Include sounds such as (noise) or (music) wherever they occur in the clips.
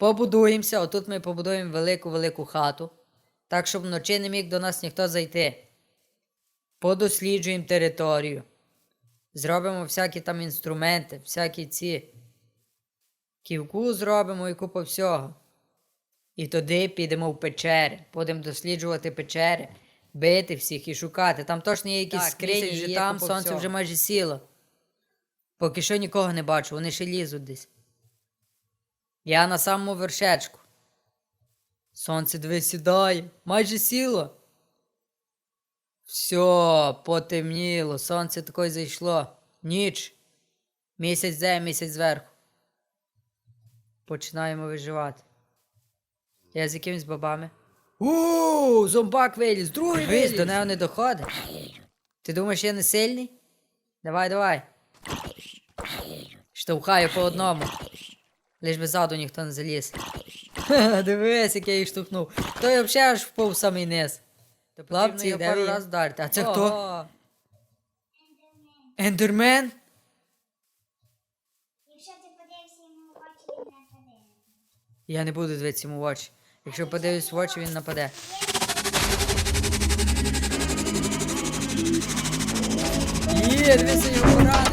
Побудуємося. Отут ми побудуємо велику-велику хату. Так, щоб вночі не міг до нас ніхто зайти. Подосліджуємо територію. Зробимо всякі там інструменти, всякі ці. Ківку зробимо і купу всього. І туди підемо в печери. Будемо досліджувати печери, бити всіх і шукати. Там точно є якісь Так, скрині, вже є, там сонце всього. вже майже сіло. Поки що нікого не бачу, вони ще лізуть десь. Я на самому вершечку. Сонце диви сідає, майже сіло. Все, потемніло, сонце такое зайшло. Ніч. Місяць зе, місяць зверху. Починаємо виживати. Я з якимись бабами. Ууу, зомбак виліз, другий виліз. до нього не доходить. Ти думаєш, я не сильний? Давай, давай. Штовхаю по одному. Лиш би ззаду ніхто не заліз. (laughs) Дивись, як я їх штовхнув. Той взагалі аж впав в самий низ. Його де пару раз вдарити. А це хто? Ендермен? Якщо ти подивишся йому в очі, він подивиться. Я не буду дивитися йому в очі. Якщо подивлюсь в очі, він нападе. Є, дивися його поранив.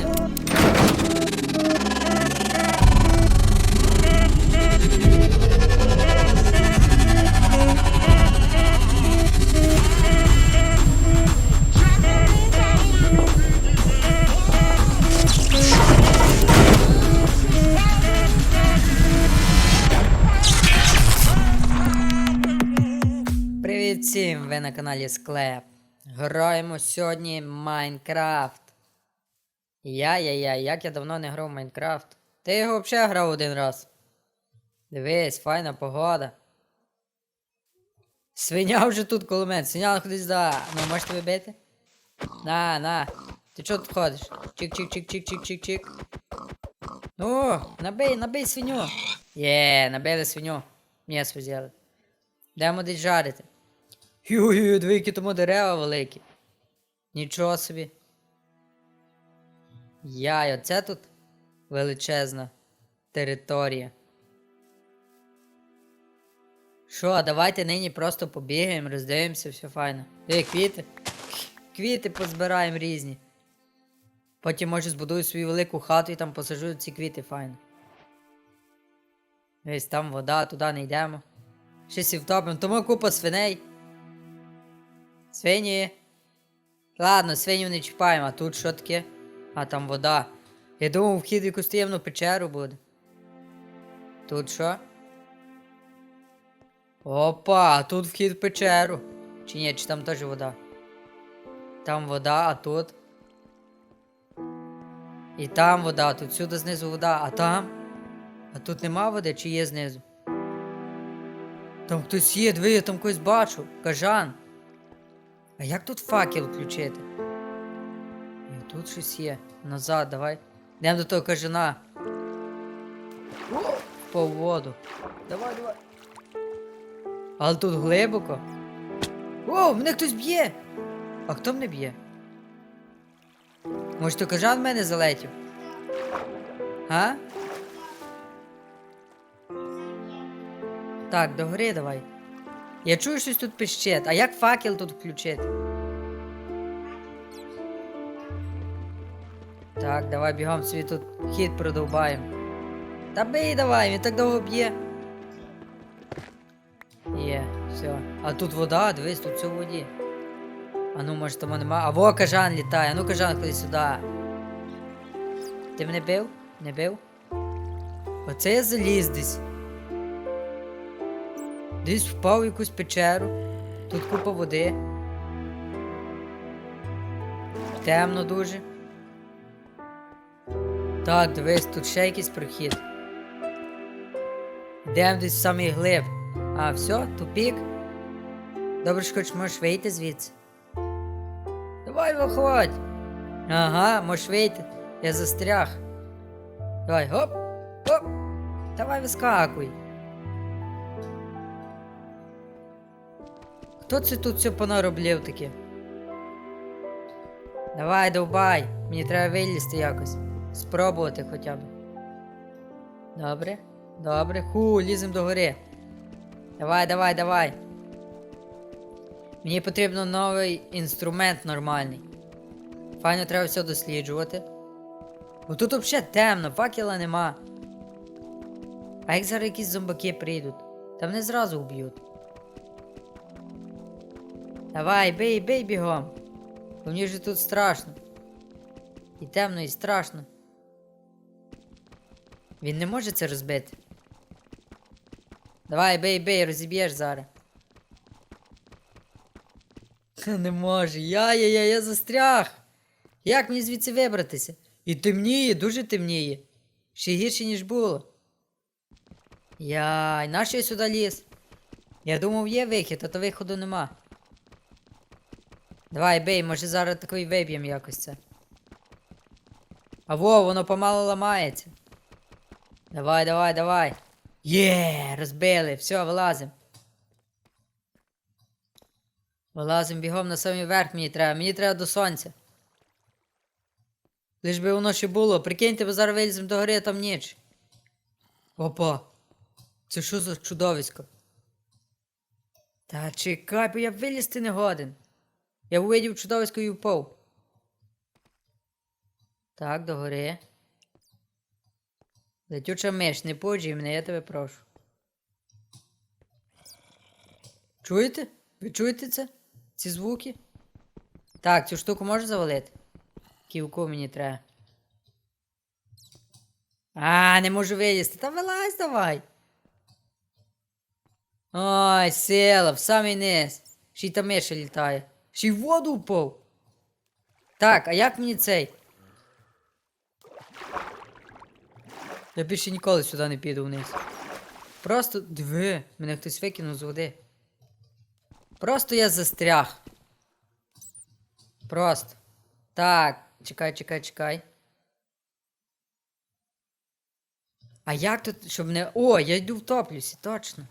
Всім! Ви на каналі Склеп. Граємо сьогодні Майнкрафт. Я-я-я, як я давно не грав в Майнкрафт. Ти його взагалі грав один раз. Дивись, файна погода. Свиня вже тут коло мене. Свиня ходить сюди. Ну, можеш тебе бити? На, на. Ти чого тут ходиш? Чик-чик-чик-чик-чик-чик-чик. Ну, набий, набий свиню. Є, набили свиню. М'ясо взяли. Йдемо десь жарити. Ю-ю, дві тому дерева великі. Нічого собі. Яй, оце тут величезна територія. Що, давайте нині просто побігаємо, роздивимося, все файно. Е, квіти. Квіти позбираємо різні. Потім, може, збудую свою велику хату і там посажу ці квіти файно. Ось там вода, туди не йдемо. Щось і втопимо. Тому купа свиней. Свині. Ладно, свинів не чіпаємо, а тут що таке? А там вода. Я думав, вхід в якусь таємну печеру буде. Тут що? Опа, а тут вхід в печеру. Чи ні, чи там теж вода? Там вода, а тут. І там вода, тут сюди знизу вода, а там. А тут нема води, чи є знизу? Там хтось є, диви, я там когось бачу. Кажан. А як тут факел включити? І тут щось є. Назад, давай. Йдемо до того кажана. По воду. Давай, давай. Але тут глибоко. О, мене хтось б'є! А хто мене б'є? Може, то кажан мене залетів? А? Так, до гори давай. Я чую, щось тут пищить. А як факел тут включити? Так, давай бігом собі тут хід продовбаємо. Та бий давай, він так довго б'є. Є, все. А тут вода, дивись, тут все в воді. А ну, може, тому нема. А во кажан літає, а ну кажан ходи сюди. Ти мене бив? Не бив? Оце я заліз десь. Десь впав в якусь печеру. Тут купа води. Темно дуже. Так, дивись, тут ще якийсь прохід. Йдемо десь в самий глиб. А, все, тупік. Добре, що хоч можеш вийти звідси. Давай виходь. Ага, можеш вийти. Я застряг. Давай, гоп, гоп. Давай вискакуй. Хто це тут все понароблів таке? Давай, довбай. Мені треба вилізти якось. Спробувати хоча б. Добре. Добре, ху, лізем до гори. Давай, давай, давай. Мені потрібно новий інструмент нормальний. Файно треба все досліджувати. Бо тут взагалі темно, факела нема. А як зараз якісь зомбаки прийдуть, там не зразу вб'ють. Давай, бей, бей бігом. Бо мені вже тут страшно. І темно, і страшно. Він не може це розбити. Давай, бей, бей, розіб'єш зараз. Не може. Я-я-я, я застряг. Як мені звідси вибратися? І темніє, дуже темніє. Ще гірше, ніж було. Яй, нащо я сюди ліз? Я думав, є вихід, а то виходу нема. Давай, бей, може зараз такий виб'єм якось це. А во, воно помало ламається. Давай, давай, давай. Є, розбили, все, вилазим. Вилазим бігом на самий верх мені треба. Мені треба до сонця. Лиш би воно ще було. Прикиньте, бо зараз вилізем до гори, там ніч. Опа. Це що за чудовисько? Та чекай, бо я вилізти не годен. Я увидів чудовисько і впав. Так, до гори. Летюча миш, не поджій мене, я тебе прошу. Чуєте? Ви чуєте це? Ці звуки? Так, цю штуку можеш завалити? Ківку мені треба. А, не можу вилізти. Та вилазь давай. Ой, села, в самий низ. Ще й та миша літає. Ще й в воду впав. Так, а як мені цей? Я більше ніколи сюди не піду вниз. Просто диви, мене хтось викинув з води. Просто я застряг. Просто. Так, чекай, чекай, чекай. А як тут, щоб не. О, я йду втоплюся, точно.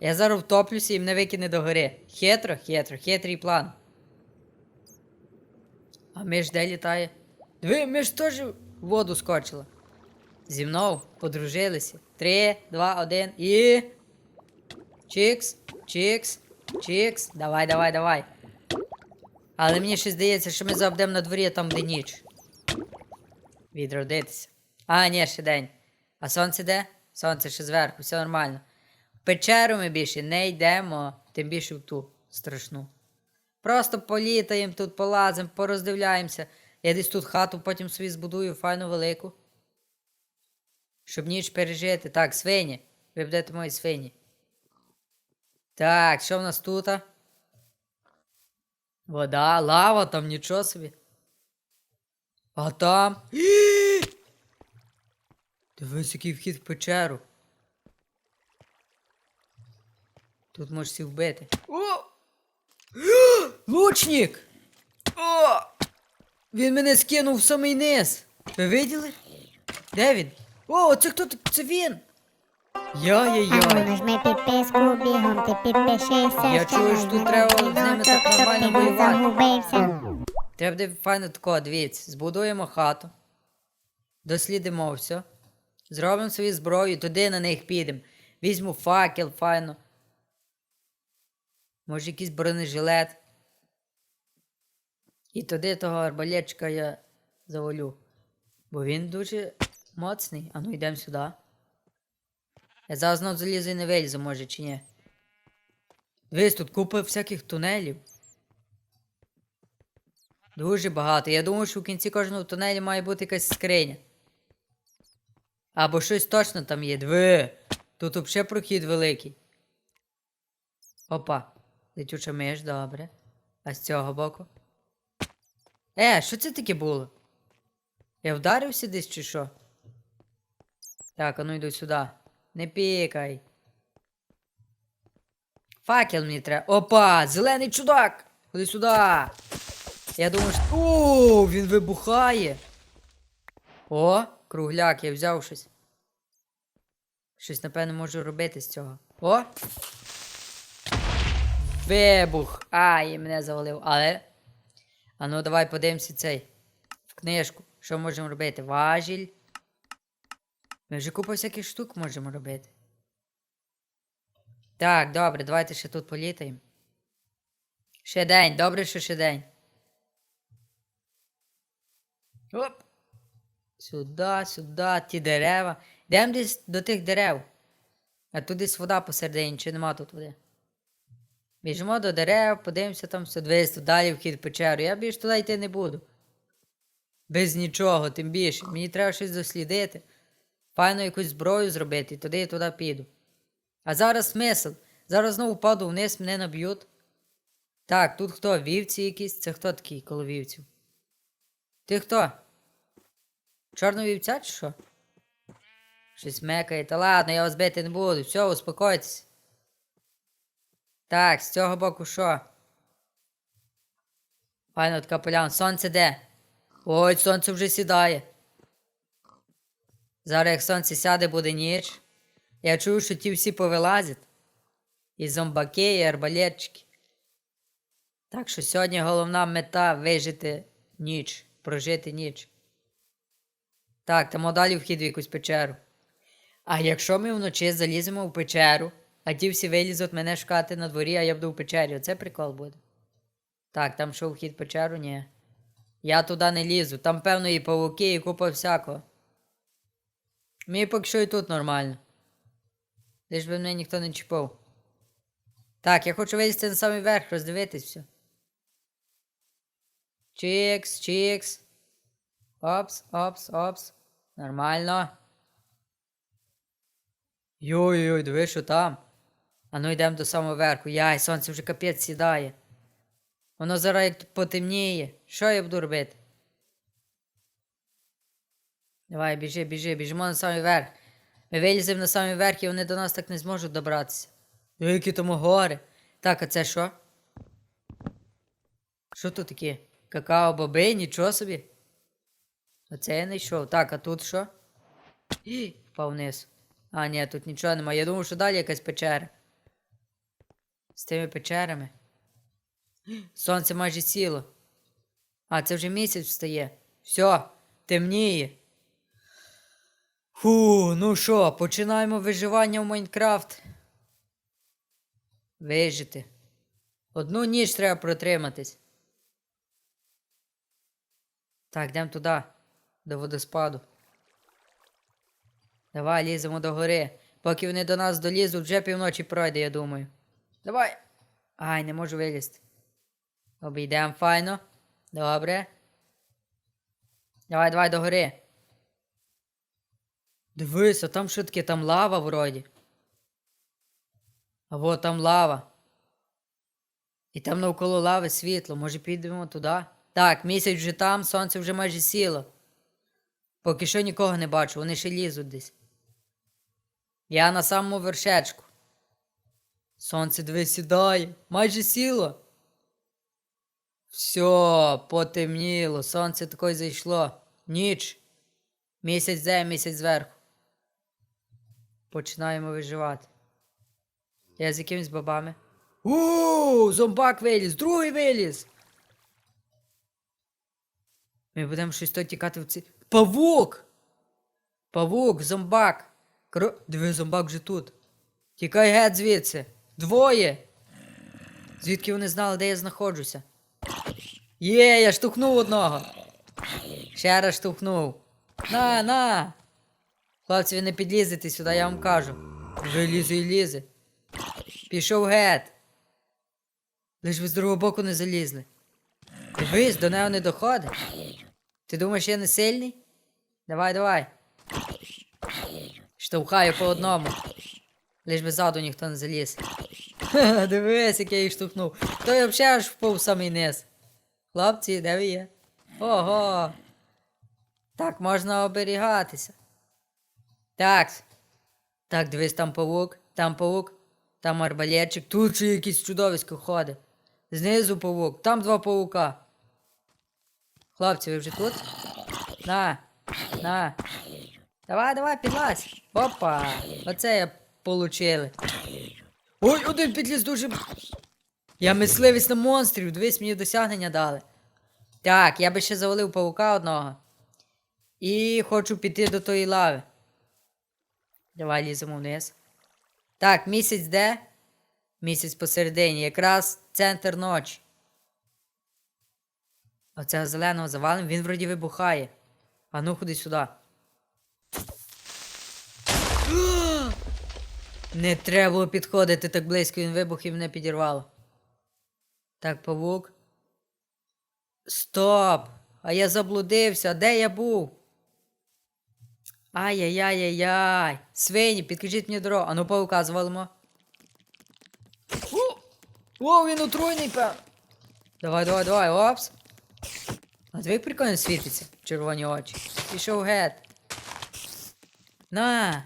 Я зараз втоплюся і мене викине до гори. Хитро, хитро, хитрий план. А миш де літає? Диви, миш теж в воду скочила. Зі мною подружилися. Три, два, один і. Чікс, чікс, чікс. Давай, давай, давай. Але мені ще здається, що ми заведемо на дворі там, де ніч. Відродитися. А, ні, ще день. А сонце де? Сонце ще зверху, все нормально. Печеру ми більше не йдемо, тим більше в ту страшну. Просто політаємо тут, полазимо, пороздивляємося. Я десь тут хату потім собі збудую, файну велику. Щоб ніч пережити. Так, свині. Ви будете мої свині. Так, що в нас тут? Вода, лава, там нічого собі. А там. (gasps) Дивись, який вхід в печеру. Тут можеш всіх вбити. О! (gasps) Лучник! О! Він мене скинув в самий низ. Ви виділи? Де він? О, це хто? Це він! Яй-яй-яй. нажми підписку, бігом ти підпишися. Я чую, що тут треба з ними так нормально воювати. Треба буде файно тако, дивіться. Збудуємо хату. Дослідимо все. Зробимо свою зброю, туди на них підемо. Візьму факел, файно. Може, якийсь бронежилет. І туди того арбалетчика я завалю. Бо він дуже моцний. А ну йдемо сюди. Я зараз знов залізу і не вилізу, може, чи ні. Дивись, тут купа всяких тунелів. Дуже багато. Я думаю, що в кінці кожного тунелі має бути якась скриня. Або щось точно там є. Диви. Тут взагалі прохід великий. Опа. Летюча миш, добре. А з цього боку. Е, що це таке було? Я вдарився десь чи що? Так, а ну йду сюди. Не пікай. Факел мені треба. Опа! Зелений чудак! Ходи сюди! Я думаю, що. О, він вибухає. О, кругляк, я взяв щось. Щось, напевно, можу робити з цього. О! Вибух! Ай, мене завалив. Але. А ну давай подивимося цей. В книжку. Що можемо робити? Важіль. Ми вже купу всяких штук можемо робити. Так, добре, давайте ще тут політаємо. Ще день, добре, що ще день. Оп. Сюди, сюди, ті дерева. Йдемо десь до тих дерев. А тут десь вода посередині, чи нема тут води. Біжимо до дерев, подивимося там все дивись, тут далі вхід в печеру. Я більш туди йти не буду. Без нічого, тим більше. Мені треба щось дослідити. Файно якусь зброю зробити, і туди і туди піду. А зараз смисл. Зараз знову паду вниз, мене наб'ють. Так, тут хто? Вівці якісь? Це хто такий коло вівців? Ти хто? Чорна вівця чи що? Щось мекає. Та ладно, я вас бити не буду. Все, успокойтесь. Так, з цього боку що? Файно така поляна. Сонце де? Ой, сонце вже сідає. Зараз як сонце сяде, буде ніч. Я чую, що ті всі повилазять. І зомбаки, і арбалетчики. Так що сьогодні головна мета вижити ніч, прожити ніч. Так, там далі вхід в якусь печеру. А якщо ми вночі заліземо в печеру, а ті всі вилізуть мене шукати на дворі, а я буду в печері, оце прикол буде. Так, там що вхід в печеру? Ні. Я туди не лізу. Там, певно, і павуки, і купа всякого. Мені поки що і тут нормально. Лиш би мене ніхто не чіпав. Так, я хочу вилізти на самий верх, роздивитись все. Чікс, чікс. Опс, опс, опс. Нормально. Йой-йой, диви, що там. А ну йдемо до самого верху. Яй, сонце вже капець сідає. Воно зараз як потемніє. Що я буду робити? Давай, біжи, біжи, біжимо на самий верх. Ми виліземо на самий верх і вони до нас так не зможуть добратися. Які тому гори. Так, а це що? Що тут таке? Какао боби, нічого собі. Оце я не йшов. Так, а тут що? Впав вниз. А, ні, тут нічого немає. Я думав, що далі якась печера. З тими печерами. Сонце майже сіло. А, це вже місяць встає. Все, темніє. Фу, ну що, починаємо виживання в Майнкрафт. Вижити. Одну ніч треба протриматись. Так, йдемо туди, до водоспаду. Давай, ліземо до гори. Поки вони до нас долізуть, вже півночі пройде, я думаю. Давай. Ай, не можу вилізти. Обійдемо файно. Добре. Давай, давай до гори. Дивись, а там що таке, там лава вроді. А вот там лава. І там навколо лави світло. Може підемо туди? Так, місяць вже там, сонце вже майже сіло. Поки що нікого не бачу, вони ще лізуть десь. Я на самому вершечку. Сонце диви сідає, майже сіло. Все, потемніло, сонце такое зайшло. Ніч. Місяць зе, місяць зверху. Починаємо виживати. Я з якимись бабами. У, зомбак виліз, другий виліз. Ми будемо щось то тікати в ці. Павук! Павук, зомбак. Кро... Диви, зомбак вже тут. Тікай геть звідси. Двоє. Звідки вони знали, де я знаходжуся? Є, я штовхнув одного. Ще раз штовхнув. На, на. Хлопці, ви не підлізете сюди, я вам кажу. Вже лізе і лізе. Пішов геть. Лиш ви з другого боку не залізли. Дивись, до нього не доходить. Ти думаєш, я не сильний? Давай, давай. Штовхаю по одному. Лиш би ззаду ніхто не заліз. (laughs) Дивись, як я їх штовхнув. Той взагалі аж впав самий низ. Хлопці, де ви є? Ого. Так можна оберігатися. Так. Так, дивись, там павук, там павук, там арбалетчик, тут ще якийсь чудовисько ходить. Знизу павук, там два павука. Хлопці, ви вже тут? На, на. Давай, давай, підлазь. Опа. Оце я получили. Ой, один підліз дуже. Я мисливець на монстрів, дивись, мені досягнення дали. Так, я би ще завалив павука одного. І хочу піти до тої лави. Давай ліземо вниз. Так, місяць де? Місяць посередині, якраз центр ночі. Оцього зеленого завалим, він вроді вибухає. А ну ходи сюди. Не треба було підходити так близько, він вибух і мене підірвало. Так, павук. Стоп! А я заблудився. Де я був? Ай-яй-яй-яй-яй. Свині, підкажіть мені дорогу. А ну павука звалимо. О, він отруйний, певно. Давай, давай, давай, опс. А як прикольно світиться, червоні очі. Пішов гет. На.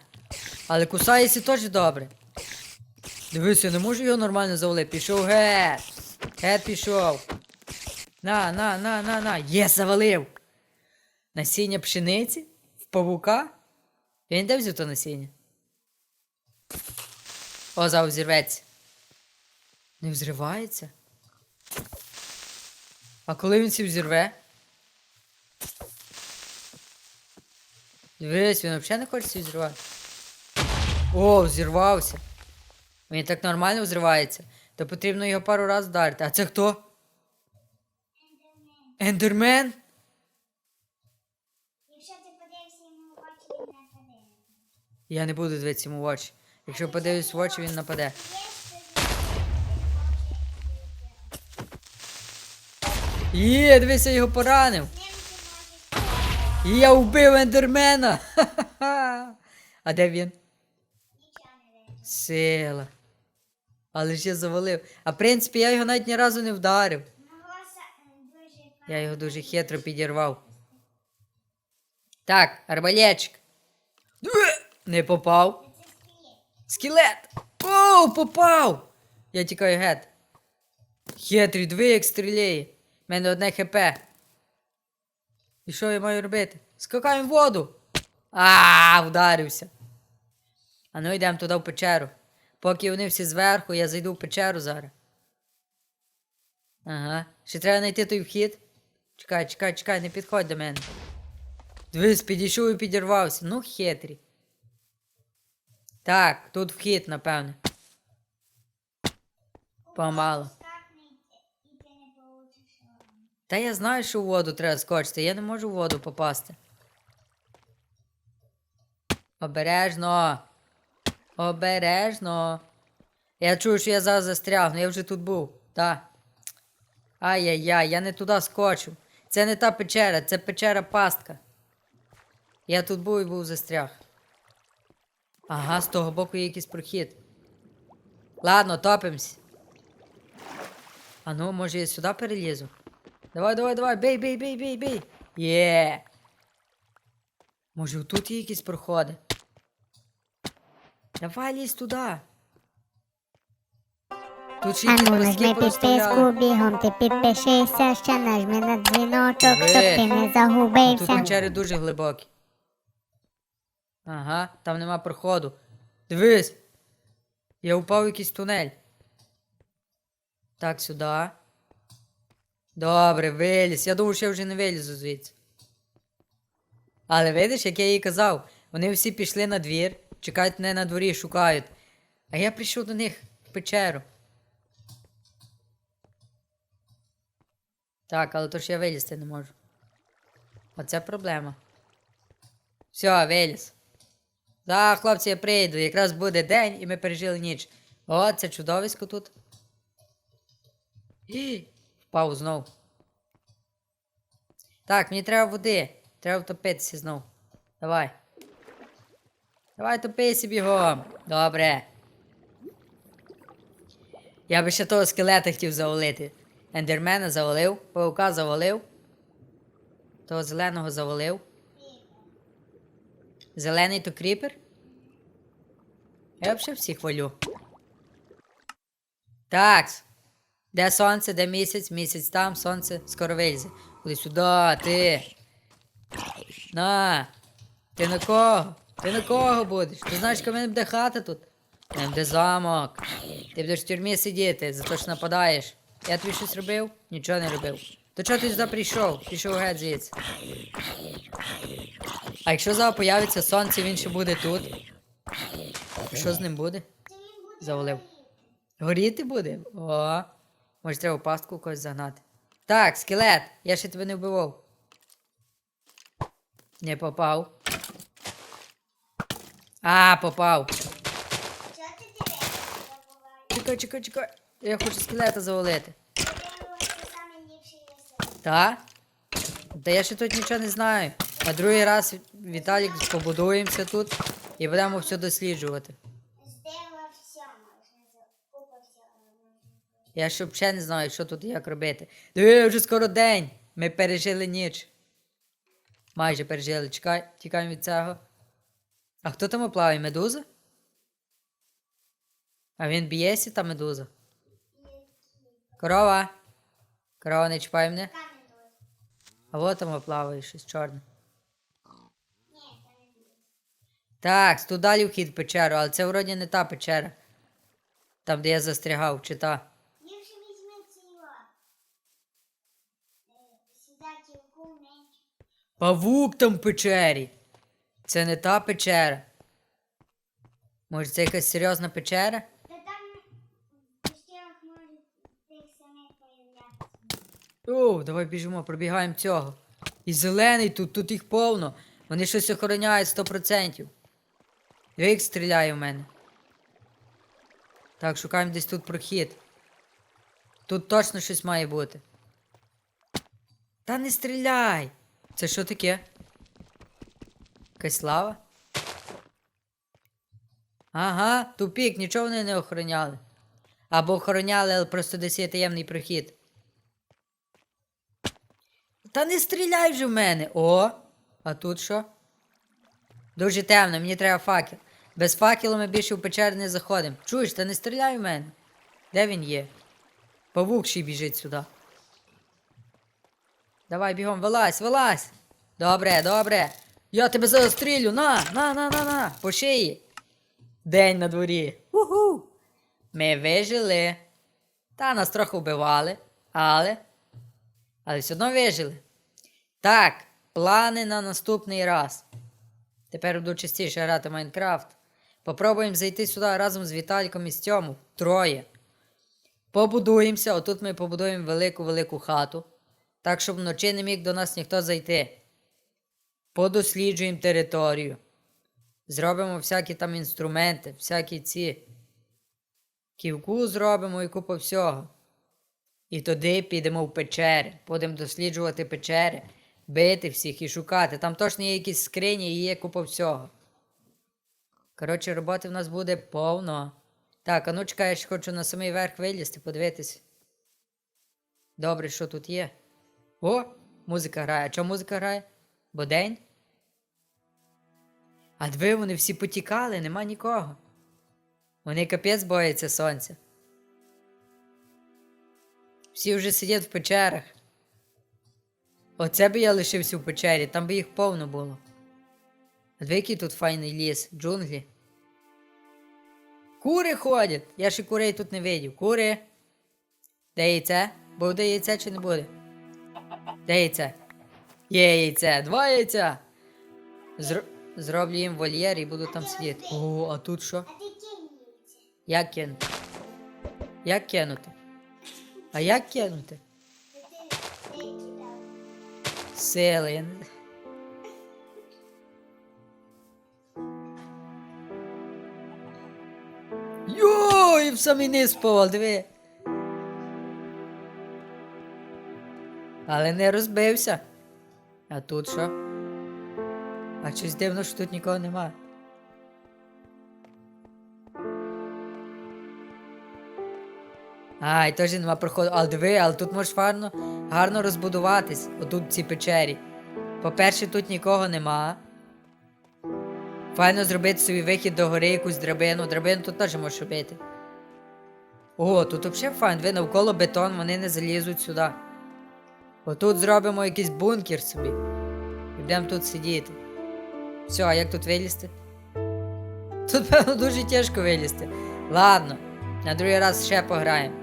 Але кусається теж добре. Дивись, я не можу його нормально завалити. Пішов гет. Гет пішов. На, на, на, на, на. Є, завалив. Насіння пшениці? В павука? Він де взяв то насіння? О, зараз взірветься. Не взривається? А коли він сів зірве? Дивись, він взагалі не хоче сів зірвати. О, взірвався. Він так нормально взривається. То потрібно його пару разів вдарити. А це хто? Ендермен? Якщо ти подивишся йому в очі, він не. Я не буду дивитися йому в очі. Якщо подивлюсь в очі, він нападе. Є, дивися, його поранив. І я вбив ендермена. Ха-ха-ха. (laughs) А де він? Сила. Але я завалив. А в принципі, я його навіть ні разу не вдарив. Я його дуже хитро підірвав. Так, арбалетчик. Е, Не попав. Скелет! О, попав! Я тікаю гет. Хитрий, диви, як стріляє. У мене одне хп. І що я маю робити? Скакаємо в воду. А, вдарився. А ну йдемо туди в печеру. Поки вони всі зверху, я зайду в печеру зараз. Ага. Ще треба знайти той вхід. Чекай, чекай, чекай, не підходь до мене. Дивись, підійшов і підірвався. Ну, хитрі. Так, тут вхід, напевне. Помало. Та я знаю, що в воду треба скочити. Я не можу в воду попасти. Обережно. Обережно. Я чую, що я зараз застрягну, я вже тут був. Так. Ай-яй-яй, я не туди скочив. Це не та печера, це печера пастка. Я тут був і був застряг. Ага, з того боку є якийсь прохід. Ладно, топимось. А ну, може я сюди перелізу? Давай, давай, давай, бей, бей, бей, бей, бей. Є. Може, тут є якісь проходи? Давай лізь туди. Тут ще якісь Ану, паски нажми порозставляли. підписку, бігом ти підпишися, ще нажми на дзвіночок, щоб ти не Тут загубився. печери дуже глибокі. Ага, там нема проходу. Дивись. Я упав в якийсь тунель. Так, сюди. Добре, виліз. Я думав, що я вже не вилізу звідси. Але видиш, як я їй казав, вони всі пішли на двір, чекають мене на дворі, шукають. А я прийшов до них в печеру. Так, але то ж я вилізти не можу. Оце проблема. Все, виліз. Так, хлопці, я прийду. Якраз буде день і ми пережили ніч. О, це чудовисько тут. І, впав знов. Так, мені треба води. Треба втопитися знов. Давай. Давай топися бігом. Добре. Я би ще того скелета хотів завалити. Ендермена завалив, паука завалив. Того зеленого завалив. Зелений то кріпер. Я взагалі всіх валю. Так. Де сонце, де місяць, місяць там, сонце скоро вилізе. Куди сюди, ти. На. Ти на кого? Ти на кого будеш? Ти знаєш, в мене буде хата тут? В буде замок. Ти будеш в тюрмі сидіти, за те, що нападаєш. Я тобі щось робив? Нічого не робив. То чого ти сюди прийшов? Пішов геть звідси. А якщо зараз появиться сонце, він ще буде тут. Що з ним буде? Завалив. Горіти буде? О. Може, треба пастку когось загнати. Так, скелет, я ще тебе не вбивав. Не попав. А, попав. Чекай, чекай, чекай. Я хочу скелета завалити. Та? Та я ще тут нічого не знаю. А другий раз Віталік побудуємося тут і будемо все досліджувати. Я ще взагалі не знаю, що тут і як робити. Диви, вже скоро день. Ми пережили ніч. Майже пережили. Чекай, тікаємо від цього. А хто там плаває? Медуза? А він б'ється та медуза. Корова. Корова, не чіпай мене. А от там плаває щось чорне. Так, тут далі вхід в печеру, але це вроді не та печера. Там, де я застрягав, чи та. Е. Павук там в печері. Це не та печера. Може, це якась серйозна печера? Та там в може тих самих появлятися. О, давай біжимо, пробігаємо цього. І зелений тут, тут їх повно. Вони щось охороняють 100%. Диви, як стріляє в мене. Так, шукаємо десь тут прохід. Тут точно щось має бути. Та не стріляй! Це що таке? Якась лава? Ага, тупік, нічого вони не охороняли. Або охороняли, але просто десь є таємний прохід. Та не стріляй вже в мене. О! А тут що? Дуже темно, мені треба факел. Без факелу ми більше в печер не заходимо. Чуєш, та не стріляй в мене. Де він є? Павук ще біжить сюди. Давай бігом, вилазь, вилазь. Добре, добре. Я тебе застрілю. На, на, на, на, на. По шиї. День на дворі. Уху. Ми вижили. Та нас трохи вбивали, але. Але все одно вижили. Так, плани на наступний раз. Тепер буду частіше грати в Майнкрафт. Попробуємо зайти сюди разом з Віталіком і з Тьому. Троє. Побудуємося. Отут ми побудуємо велику-велику хату. Так, щоб вночі не міг до нас ніхто зайти. Подосліджуємо територію. Зробимо всякі там інструменти, всякі ці. Ківку зробимо і купу всього. І туди підемо в печери. Будемо досліджувати печери, бити всіх і шукати. Там точно є якісь скрині і є купа всього. Коротше, роботи в нас буде повно. Так, а ну чекай, я ще хочу на самий верх вилізти, подивитись. Добре, що тут є. О, музика грає. А чому музика грає? Бо день? А диви, вони всі потікали, нема нікого. Вони капець бояться сонця. Всі вже сидять в печерах. Оце би я лишився в печері, там би їх повно було. А який тут файний ліс, джунглі. Кури ходять! Я ще курей тут не видів. Кури. Де яйце? Буде яйце чи не буде? Де яйце? Є яйце, два яйця. Зро... Зроблю їм вольєр і буду там сидіти. О, а тут що? Як кинути? Як кинути? А як кинути? Сили. не- Йой, в самий низ повал, диви. Але не розбився. А тут що? А щось дивно, що тут нікого немає. Ай, теж нема проходу. Але диви, але тут можеш гарно, гарно розбудуватись. Отут в цій печері. По-перше, тут нікого нема. Файно зробити собі вихід до гори, якусь драбину. Драбину тут теж можеш робити. О, тут взагалі файн. Ви навколо бетон, вони не залізуть сюди. Отут зробимо якийсь бункер собі. Будемо тут сидіти. Все, а як тут вилізти? Тут, певно, дуже тяжко вилізти. Ладно, на другий раз ще пограємо.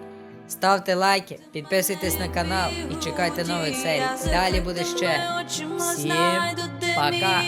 Ставте лайки, підписуйтесь на канал і чекайте нових серій. Далі буде ще. Всім пока.